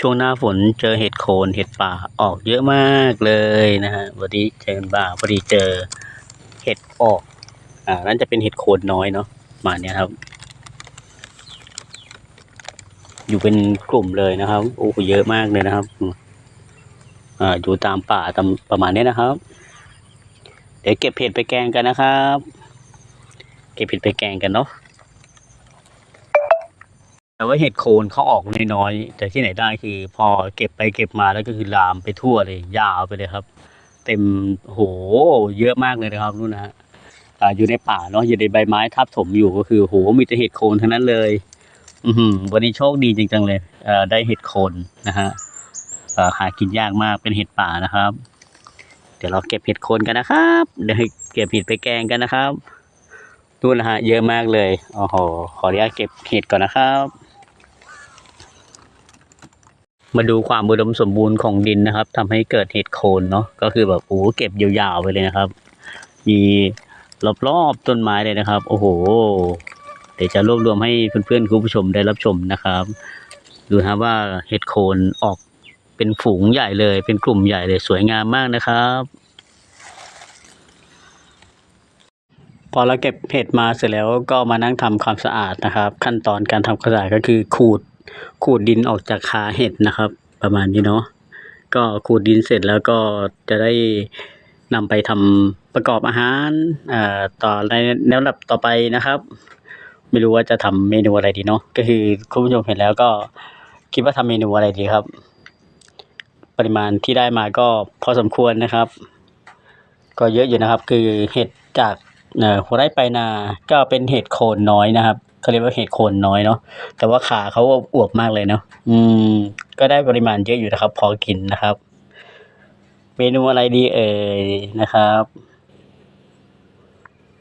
ช่วงหน้าฝนเจอเห็ดโคนเห็ดป่าออกเยอะมากเลยนะฮะวันนี้เจอบ่าพอดีเจอเห็ดออกอ่านั่นจะเป็นเห็ดโคนน้อยเนาะมาเนี้ยครับ อยู่เป็นกลุ่มเลยนะครับโอ้โหเยอะมากเลยนะครับอ่าอยู่ตามป่าตามประมาณนี้นะครับ เดี๋ยวเก็บเห็ดไปแกงกันนะครับ เก็บเห็ดไปแกงกันเนาะ แต่ว่าเห็ดโคนเขาออกน้อยๆแต่ที่ไหนได้คือ พอเก็บไปเก็บมาแล้วก็คือลามไปทั่วเลย ยาวไปเลยครับ เต็มโหเยอะมากเลยนะครับนู่นนะฮะอ่าอยู่ในป่าเนาะอยู่ในใบไม้ทับถมอยู่ก็คือโหมีแต่เห็ดโคนทั้งนั้นเลย อือหือวันนี้โชคดีจริงๆเลยเอ่อได้เห็ดโคนนะฮะเอ่อหากินยากมากเป็นเห็ดป่านะครับ เดี๋ยวเราเก็บเห็ดโคนกันนะครับเดี๋ยวเก็บเห็ดไปแกงกันนะครับนู่นนะฮะเยอะมากเลยโอ้โหขออนุญาตเก็บเห็ดก่อนนะครับ มาดูความอุดมสมบูรณ์ของดินนะครับทำให้เกิดเห็ดโคนเนาะก็คือแบบโอ้เก็บยาวๆไปเลยนะครับ มีรอบๆต้นไม้เลยนะครับ โอ้โห เดี๋ยวจะรวบรวมให้เพื่อนๆคุณผู้ชมได้รับชมนะครับ ดูนะว่าเห็ดโคนออกเป็นฝูงใหญ่เลย เป็นกลุ่มใหญ่เลยสวยงามมากนะครับพอเราเก็บเห็ดมาเสร็จแล้วก็มานั่งทำความสะอาดนะครับ ขั้นตอนการทำความสะอาดก็คือขูด ขูดดินออกจากขาเห็ดนะครับ ประมาณนี้เนาะก็ขูดดินเสร็จแล้วก็จะได้นำไปทำประกอบอาหารอ่าต่อในแนวหลับต่อไปนะครับ ไม่รู้ว่าจะทำเมนูอะไรดีเนาะก็คือคุณผู้ชมเห็นแล้วก็คิดว่าทำเมนูอะไรดีครับ ปริมาณที่ได้มาก็พอสมควรนะครับ ก็เยอะอยู่นะครับ คือเห็ดจากหัวไร่ไปนาก็เป็นเห็ดโคนน้อยนะครับ เขาเรียกว่าเห็ดโคนน้อยเนาะแต่ว่าขาเขาอวบมากเลยเนาะอืม ก็ได้ปริมาณเยอะอยู่นะครับ พอกินนะครับ เมนูอะไรดีเอ่ยนะครับ